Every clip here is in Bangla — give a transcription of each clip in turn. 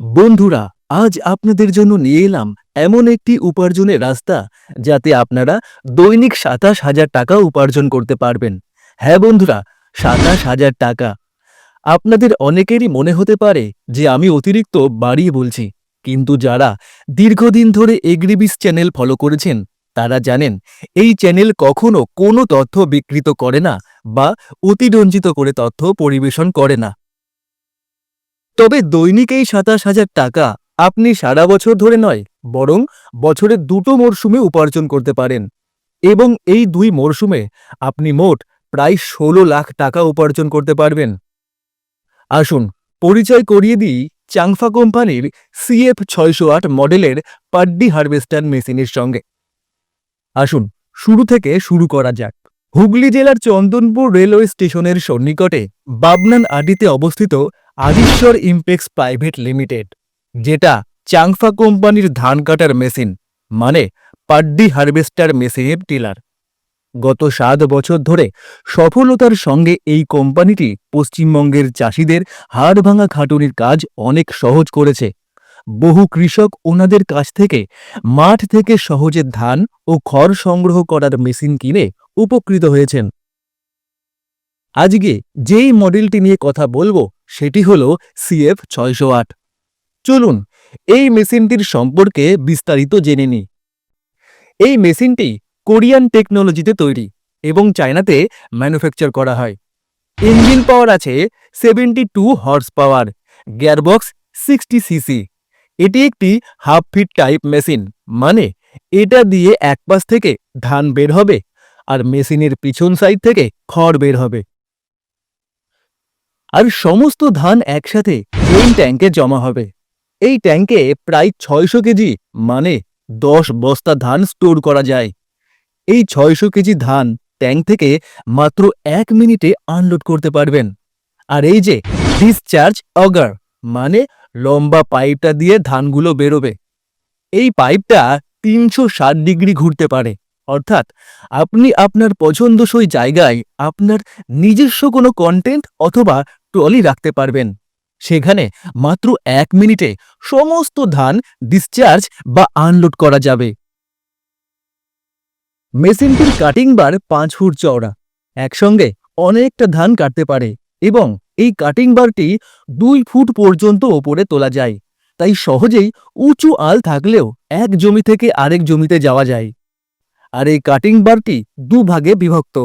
বন্ধুরা, আজ আপনাদের জন্য নিয়ে এলাম এমন একটি উপার্জনের রাস্তা যাতে আপনারা দৈনিক সাতাশ হাজার টাকা উপার্জন করতে পারবেন। হ্যাঁ বন্ধুরা, সাতাশ হাজার টাকা। আপনাদের অনেকেরই মনে হতে পারে যে আমি অতিরিক্ত বাড়িয়ে বলছি, কিন্তু যারা দীর্ঘদিন ধরে এগ্রিবিস চ্যানেল ফলো করেছেন, তারা জানেন, এই চ্যানেল কখনো কোনো তথ্য বিকৃত করে না বা অতিরঞ্জিত করে তথ্য পরিবেশন করে না। তবে দৈনিক এই সাতাশ হাজার টাকা আপনি সারা বছর ধরে নয়, বরং বছরের দুটো মরশুমে উপার্জন করতে পারেন। এবং এই দুই মরশুমে আপনি মোট প্রায় ষোলো লাখ টাকা উপার্জন করতে পারবেন। আসুন, পরিচয় করিয়ে দিই চাংফা কোম্পানির সিএফ ছয়শো আট মডেলের পাড্ডি হারভেস্টার মেশিনের সঙ্গে। আসুন, শুরু থেকে শুরু করা যাক। হুগলি জেলার চন্দনপুর রেলওয়ে স্টেশনের সন্নিকটে বাবনান আডিতে অবস্থিত আদিশ্বর ইমপেক্স প্রাইভেট লিমিটেড, যেটা চাংফা কোম্পানির ধান কাটার মেশিন মানে পাড্ডি হারভেস্টার মেশিনের টিলার। গত সাত বছর ধরে সফলতার সঙ্গে এই কোম্পানিটি পশ্চিমবঙ্গের চাষিদের হাড় ভাঙা খাটুনির কাজ অনেক সহজ করেছে। বহু কৃষক ওনাদের কাছ থেকে মাঠ থেকে সহজে ধান ও খড় সংগ্রহ করার মেশিন কিনে উপকৃত হয়েছেন। আজকে যেই মডেলটি নিয়ে কথা বলব, সেটি হল সিএফ ছয়শো আট। চলুন, এই মেশিনটির সম্পর্কে বিস্তারিত জেনে নিই। এই মেশিনটি কোরিয়ান টেকনোলজিতে তৈরি এবং চায়নাতে ম্যানুফ্যাকচার করা হয়। ইঞ্জিন পাওয়ার আছে seventy two horse power gearbox sixty CC এটি একটি হাফ ফিট টাইপ মেশিন মানে এটা দিয়ে এক পাশ থেকে ধান বের হবে আর মেশিনের পিছন সাইড থেকে খড় বের হবে। আর সমস্ত ধান একসাথে এই ট্যাঙ্কে জমা হবে? এই ট্যাঙ্কে প্রায় ছয়শো কেজি মানে দশ বস্তা ধান স্টোর করা যায়। এই ছয়শো কেজি ধান ট্যাঙ্ক থেকে মাত্র এক মিনিটে আনলোড করতে পারবেন। আর এই যে ডিসচার্জ অগার মানে লম্বা পাইপটা দিয়ে ধানগুলো বেরোবে। এই পাইপটা তিনশো ষাট ডিগ্রি ঘুরতে পারে। অর্থাৎ আপনি আপনার পছন্দসই জায়গায় আপনার নিজস্ব কোনো কন্টেন্ট অথবা ট্রলি রাখতে পারবেন। সেখানে মাত্র এক মিনিটে সমস্ত ধান ডিসচার্জ বা আনলোড করা যাবে। মেশিনটির কাটিং বার পাঁচ ফুট চওড়া। একসঙ্গে অনেকটা ধান কাটতে পারে এবং এই কাটিং বারটি দুই ফুট পর্যন্ত ওপরে তোলা যায়। তাই সহজেই উঁচু আল থাকলেও এক জমি থেকে আরেক জমিতে যাওয়া যায়। আর এই কাটিং বারটি দুভাগে বিভক্ত।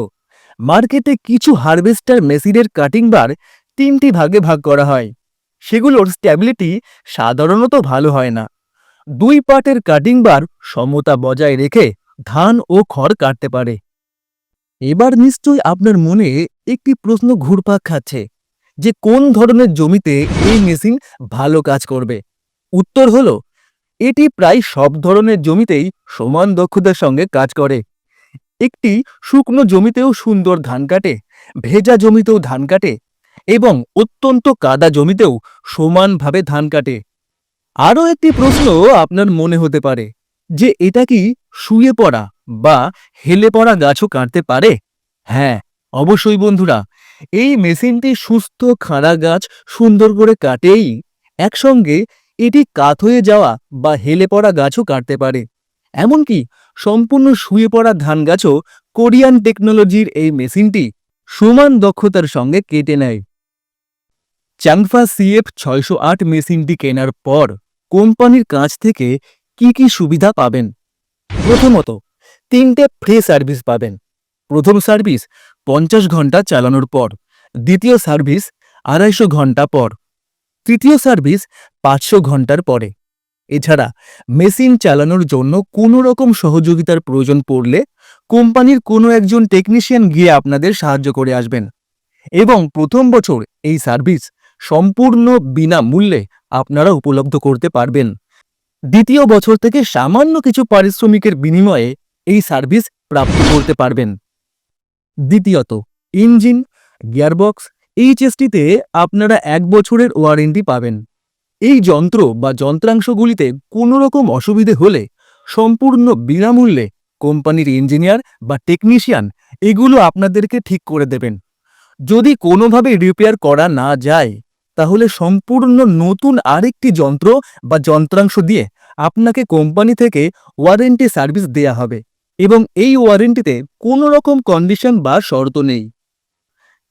মার্কেটে কিছু হারভেস্টার মেশিনের কাটিং বার তিনটি ভাগে ভাগ করা হয়। সেগুলোর স্ট্যাবিলিটি সাধারণত ভালো হয় না। দুই পার্টের কাটিং বার সমতা বজায় রেখে ধান ও খড় কাটতে পারে। এবার নিশ্চয়ই আপনার মনে একটি প্রশ্ন ঘুরপাক খাচ্ছে যে কোন ধরনের জমিতে এই মেশিন ভালো কাজ করবে? উত্তর হল, এটি প্রায় সব ধরনের জমিতেই সমান দক্ষতার সঙ্গে কাজ করে। একটি শুকনো জমিতেও সুন্দর ধান কাটে, ভেজা জমিতেও ধান কাটে এবং অত্যন্ত কাদা জমিতেও সমানভাবে ধান কাটে। আরও একটি প্রশ্ন আপনার মনে হতে পারে, যে এটা কি শুয়ে পড়া বা হেলে পড়া গাছও কাটতে পারে? হ্যাঁ অবশ্যই বন্ধুরা, এই মেশিনটি সুস্থ খাড়া গাছ সুন্দর করে কাটেই একসঙ্গে এটি কাত হয়ে যাওয়া বা হেলে পড়া গাছও কাটতে পারে। এমনকি সম্পূর্ণ শুয়ে পড়া ধান গাছও কোরিয়ান টেকনোলজির এই মেশিনটি সমান দক্ষতার সঙ্গে কেটে নেয়। চাংফা সিএফ ছয়শো আট মেশিনটি কেনার পর কোম্পানির কাছ থেকে কি কি সুবিধা পাবেন? প্রথমত, তিনটে ফ্রি সার্ভিস পাবেন। প্রথম সার্ভিস পঞ্চাশ ঘণ্টা চালানোর পর, দ্বিতীয় সার্ভিস আড়াইশো ঘণ্টা পর, তৃতীয় সার্ভিস পাঁচশো ঘণ্টার পরে। এছাড়া, মেশিন চালানোর জন্য কোনো রকম সহযোগিতার প্রয়োজন পড়লে কোম্পানির কোনো একজন টেকনিশিয়ান গিয়ে আপনাদের সাহায্য করে আসবেন। এবং প্রথম বছর এই সার্ভিস সম্পূর্ণ বিনামূল্যে আপনারা উপলব্ধ করতে পারবেন। দ্বিতীয় বছর থেকে সামান্য কিছু পারিশ্রমিকের বিনিময়ে এই সার্ভিস প্রাপ্ত করতে পারবেন। দ্বিতীয়ত, ইঞ্জিন, গিয়ারবক্স, এইচএসটিতে আপনারা এক বছরের ওয়ারেন্টি পাবেন। এই যন্ত্র বা যন্ত্রাংশগুলিতে কোনো রকম অসুবিধে হলে সম্পূর্ণ বিনামূল্যে কোম্পানির ইঞ্জিনিয়ার বা টেকনিশিয়ান এগুলো আপনাদেরকে ঠিক করে দেবেন। যদি কোনোভাবে রিপেয়ার করা না যায় তাহলে সম্পূর্ণ নতুন আরেকটি যন্ত্র বা যন্ত্রাংশ দিয়ে আপনাকে কোম্পানি থেকে ওয়ারেন্টি সার্ভিস দেয়া হবে এবং এই ওয়ারেন্টিতে কোনো রকম কন্ডিশন বা শর্ত নেই।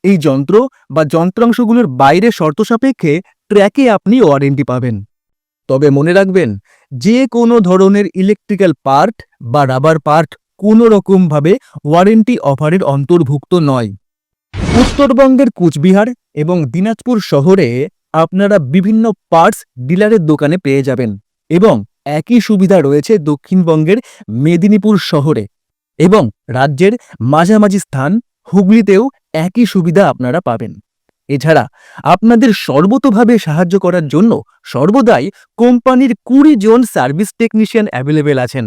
এই যন্ত্র বা যন্ত্রাংশগুলোর বাইরে শর্ত সাপেক্ষে ট্র্যাকে আপনি ওয়ারেন্টি পাবেন। তবে মনে রাখবেন, যে কোনো ধরনের ইলেকট্রিক্যাল পার্ট বা রাবার পার্ট কোনো রকমভাবে ওয়ারেন্টি অফারের অন্তর্ভুক্ত নয়। উত্তরবঙ্গের কুচবিহার এবং দিনাজপুর শহরে আপনারা বিভিন্ন পার্টস ডিলারের দোকানে পেয়ে যাবেন এবং একই সুবিধা রয়েছে দক্ষিণবঙ্গের মেদিনীপুর শহরে এবং রাজ্যের মাঝামাঝি স্থান হুগলিতেও একই সুবিধা আপনারা পাবেন। এছাড়া আপনাদের সর্বতোভাবে সাহায্য করার জন্য সর্বদাই কোম্পানির কুড়ি জন সার্ভিস টেকনিশিয়ান অ্যাভেলেবেল আছেন।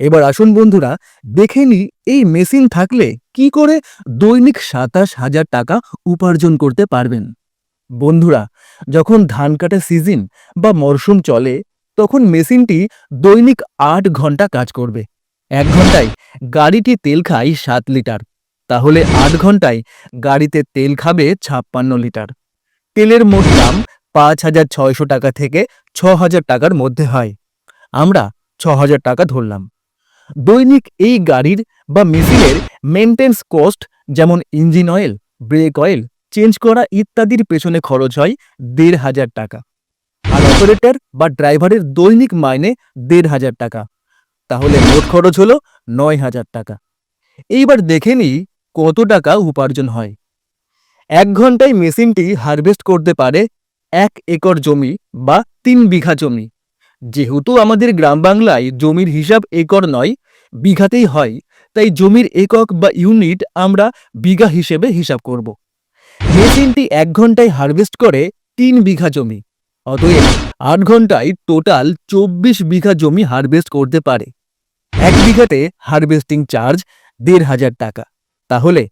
এবার আসুন বন্ধুরা, দেখে নি এই মেশিন থাকলে কি করে দৈনিক সাতাশ হাজার টাকা উপার্জন করতে পারবেন। বন্ধুরা, যখন ধান কাটা সিজন বা মরশুম চলে, তখন মেশিনটি দৈনিক আট ঘণ্টা কাজ করবে। এক ঘন্টায় গাড়িটি তেল খায় সাত লিটার, তাহলে আট ঘন্টায় গাড়িতে তেল খাবে ছাপ্পান্ন লিটার। তেলের মোট দাম পাঁচ হাজার ছয়শো টাকা থেকে ছ হাজার টাকার মধ্যে হয়। আমরা ছ হাজার টাকা ধরলাম। দৈনিক এই গাড়ির বা মেশিনের মেনটেন্স কস্ট যেমন engine oil brake oil change করা ইত্যাদির পেছনে খরচ হয় দেড় হাজার টাকা। আর অপারেটর বা ড্রাইভারের দৈনিক মাইনে দেড় হাজার টাকা। তাহলে মোট খরচ হলো নয় হাজার টাকা। এইবার দেখে নিই কত টাকা উপার্জন হয়। এক ঘন্টায় মেশিনটি হারভেস্ট করতে পারে এক একর জমি বা তিন বিঘা জমি। যেহেতু আমাদের গ্রাম বাংলায় জমির হিসাব একর নয়, বিঘাতেই হয়, তাই জমির একক বা ইউনিট আমরা বিঘা হিসেবে হিসাব করব। মেশিনটি এক ঘন্টায় হারভেস্ট করে তিন বিঘা জমি, অতএব আট ঘন্টায় টোটাল চব্বিশ বিঘা জমি হারভেস্ট করতে পারে। এক বিঘাতে হারভেস্টিং চার্জ দেড় হাজার টাকা, তাহলে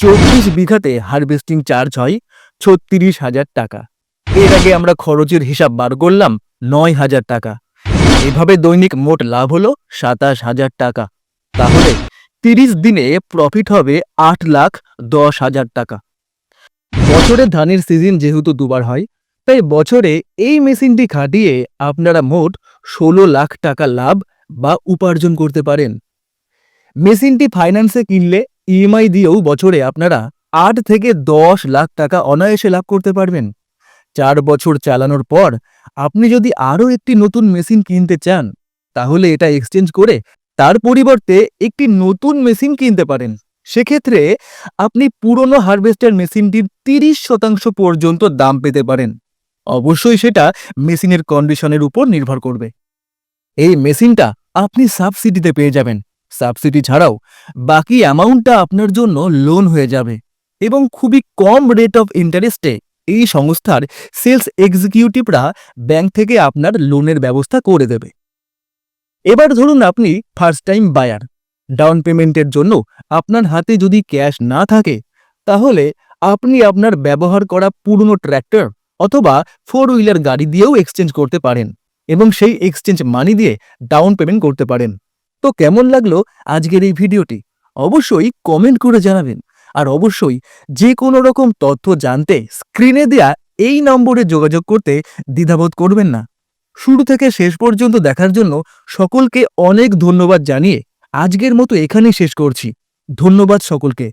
চব্বিশ বিঘাতে হারভেস্টিং চার্জ হয় ছত্রিশ হাজার টাকা। এর আগে আমরা খরচের হিসাব বার করলাম নয় হাজার টাকা। এভাবে দৈনিক মোট লাভ হলো সাতাশ হাজার টাকা। তাহলে তিরিশ দিনে প্রফিট হবে আট লাখ দশ হাজার টাকা। বছরে ধানের সিজন যেহেতু দুবার হয়, তাই বছরে এই মেশিনটি খাটিয়ে আপনারা মোট ষোলো লাখ টাকা লাভ বা উপার্জন করতে পারেন। মেশিনটি ফাইন্যান্সে কিনলে ইএমআই দিয়েও বছরে আপনারা আট থেকে দশ লাখ টাকা অনায়াসে লাভ করতে পারবেন। চার বছর চালানোর পর আপনি যদি আরও একটি নতুন মেশিন কিনতে চান, তাহলে এটা এক্সচেঞ্জ করে তার পরিবর্তে একটি নতুন মেশিন কিনতে পারেন। সেক্ষেত্রে আপনি পুরনো হারভেস্টার মেশিনটির তিরিশ শতাংশ পর্যন্ত দাম পেতে পারেন। অবশ্যই সেটা মেশিনের কন্ডিশনের উপর নির্ভর করবে। এই মেশিনটা আপনি সাবসিডিতে পেয়ে যাবেন। সাবসিডি ছাড়াও বাকি অ্যামাউন্টটা আপনার জন্য লোন হয়ে যাবে এবং খুবই কম রেট অফ ইন্টারেস্টে এই সংস্থার সেলস এক্সিকিউটিভরা ব্যাংক থেকে আপনার লোনের ব্যবস্থা করে দেবে। এবার ধরুন আপনি ফার্স্ট টাইম বায়ার ডাউন পেমেন্টের জন্য আপনার হাতে যদি ক্যাশ না থাকে, তাহলে আপনি আপনার ব্যবহার করা পুরনো ট্র্যাক্টর অথবা ফোর হুইলার গাড়ি দিয়েও এক্সচেঞ্জ করতে পারেন এবং সেই এক্সচেঞ্জ মানি দিয়ে ডাউন পেমেন্ট করতে পারেন। তো কেমন লাগল আজকের এই ভিডিওটি? অবশ্যই কমেন্ট করে জানাবেন। আর অবশ্যই যে কোনো রকম তথ্য জানতে স্ক্রিনে দেয়া এই নম্বরে যোগাযোগ করতে দ্বিধাবোধ করবেন না। শুরু থেকে শেষ পর্যন্ত দেখার জন্য সকলকে অনেক ধন্যবাদ জানিয়ে আজকের মতো এখানেই শেষ করছি। ধন্যবাদ সকলকে।